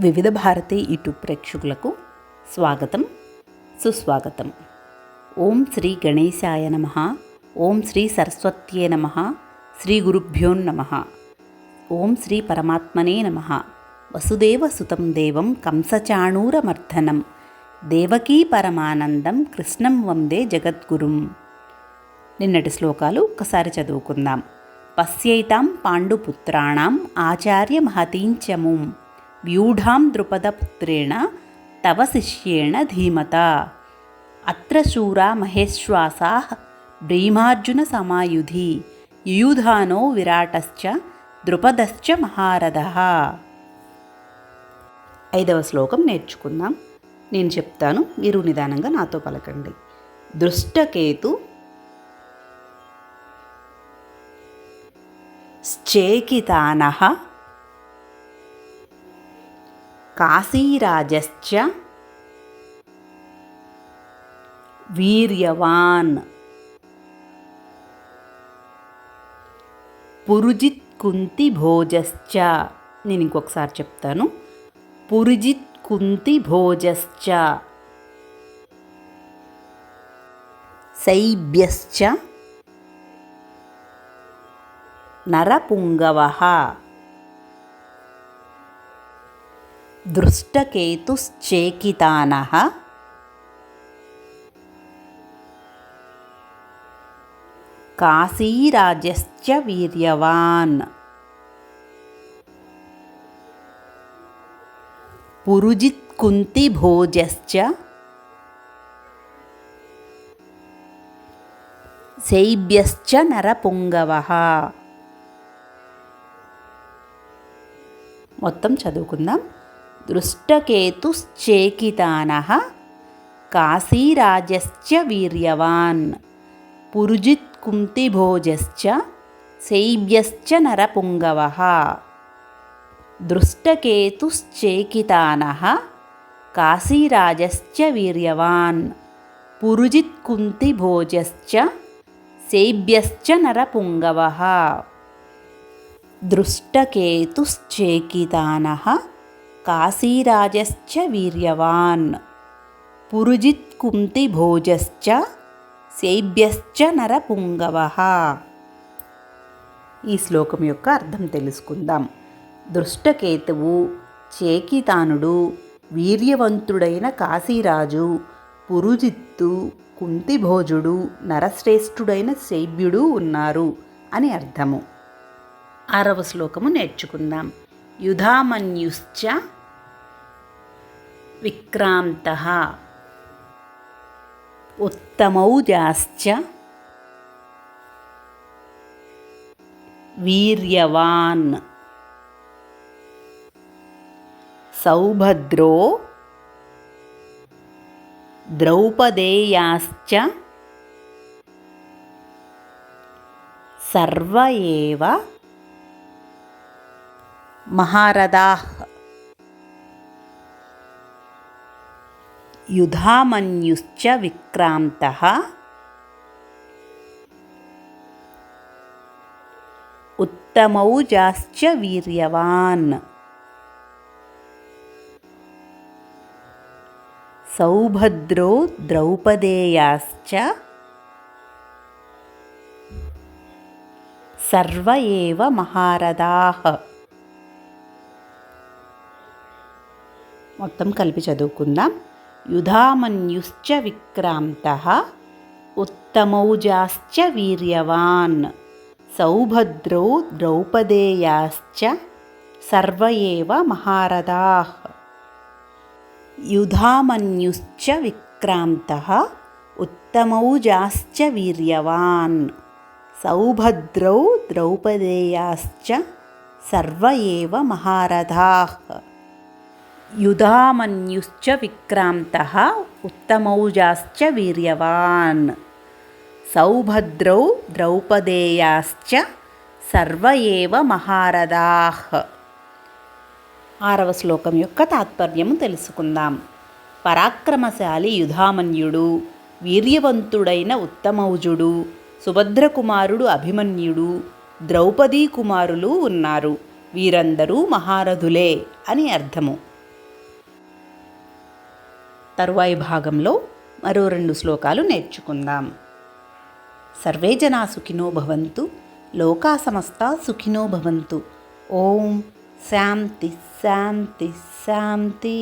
వివిధ భారతి యూట్యూబ్ ప్రేక్షకులకు స్వాగతం సుస్వాగతం. ఓం శ్రీ గణేశాయ నమ ఓం శ్రీ సరస్వత్యే నమ శ్రీ గురుభ్యోన్నమ ఓం శ్రీ పరమాత్మనే నమ. వసుదేవ సుతం దేవం కంసచాణూరమర్ధనం దేవకీ పరమానందం కృష్ణం వందే జగద్గురుం. నిన్నటి శ్లోకాలు ఒక్కసారి చదువుకుందాం. పశ్యైతాం పాండుపుత్రాణం ఆచార్య మహతీంచముం. వ్యూఢాం ద్రుపదపుత్రేణ తవ శిష్యేణ ధీమత అత్ర శూరా మహేశ్వాసా భీమార్జున సమాయుధి యుయుధానో విరాటశ్చ ద్రుపదశ్చ మహారథ ఐదవ శ్లోకం నేర్చుకుందాం నేను చెప్తాను మీరు నిదానంగా నాతో పలకండి దృష్టకేతు श्चेकितानः కాశీరాజశ్చ వీర్యవాన్. పురుజిత్ కుంతి భోజశ్చ నేను ఇంకొకసారి చెప్తాను. పురుజిత్ కుంతి భోజశ్చ శైభ్యశ్చ. నరపుంగవ. దృష్టకేతుశ్చేకితానः. కాశీరాజశ్చ వీర్యవాన్. పురుజిత్కుంతిభోజశ్చ. శైభ్యశ్చ నరపుంగవः. మొత్తం చదువుకుందాం. దృష్టకేతుశ్చేకితాన కాశీరాజశ్చ వీర్యవాన్ పురుజిత్ కుంతిభోజశ్చ శైభ్యశ్చ నరపుంగవ. దృష్టకేతుశ్చేకితాన కాశీరాజశ్చ వీర్యవాన్ పురుజిత్ కుంతిభోజశ్చ శైభ్యశ్చ నరపుంగవ. దృష్టకేతుశ్చేకితాన కాశీరాజశ్చ వీర్యవాన్. పురుజిత్ కుంతి భోజశ్చ శైభ్యశ్చ నరపుంగవ. ఈ శ్లోకం యొక్క అర్థం తెలుసుకుందాం. దృష్టకేతువు చేకితానుడు వీర్యవంతుడైన కాశీరాజు పురుజిత్తు కుంతిభోజుడు నరశ్రేష్ఠుడైన శైభ్యుడు ఉన్నారు అని అర్థము. ఆరవ శ్లోకము నేర్చుకుందాం. युधामन्युश्च विक्रान्तः। उत्तमौजाश्च वीर्यवान्। सौभद्रो द्रौपदेयाश्च सर्व एव महारथाः युधामन्युश्च विक्रान्तः उत्तमौजाश्च वीर्यवान् सौभद्रो द्रौपदेयाश्च सर्व एव महारथाः మొత్తం కలిపి చదువుకుందాం. యుధామన్యుశ్చ విక్రాంత ఉత్తమౌజాశ్చ వీర్యవాన్ సౌభద్రౌ ద్రౌపదేయాశ్చ సర్వ ఏవ మహారథా యుధామన్యుశ్చ విక్రాంత ఉత్తమౌజాశ్చ వీర్యవాన్ సౌభద్రౌ ద్రౌపదేయాశ్చ సర్వ ఏవ మహారథాః యుధామన్యుశ్చ విక్రాంత ఉత్తమౌజాశ్చ వీర్యవాన్ సౌభద్రౌ ద్రౌపదేయాశ్చ సర్వ ఏవ మహారథాః ఆరవ శ్లోకం యొక్క తాత్పర్యము తెలుసుకుందాం పరాక్రమశాలి యుధామన్యుడు వీర్యవంతుడైన ఉత్తమౌజుడు సుభద్రకుమారుడు అభిమన్యుడు ద్రౌపదీ కుమారులు ఉన్నారు వీరందరూ మహారథులే అని అర్థము. తరువాయి భాగంలో మరో రెండు శ్లోకాలు నేర్చుకుందాం. సర్వే జనా సుఖినో భవంతు లోకా సమస్త సుఖినో భవంతు. ఓం శాంతి శాంతి శాంతి.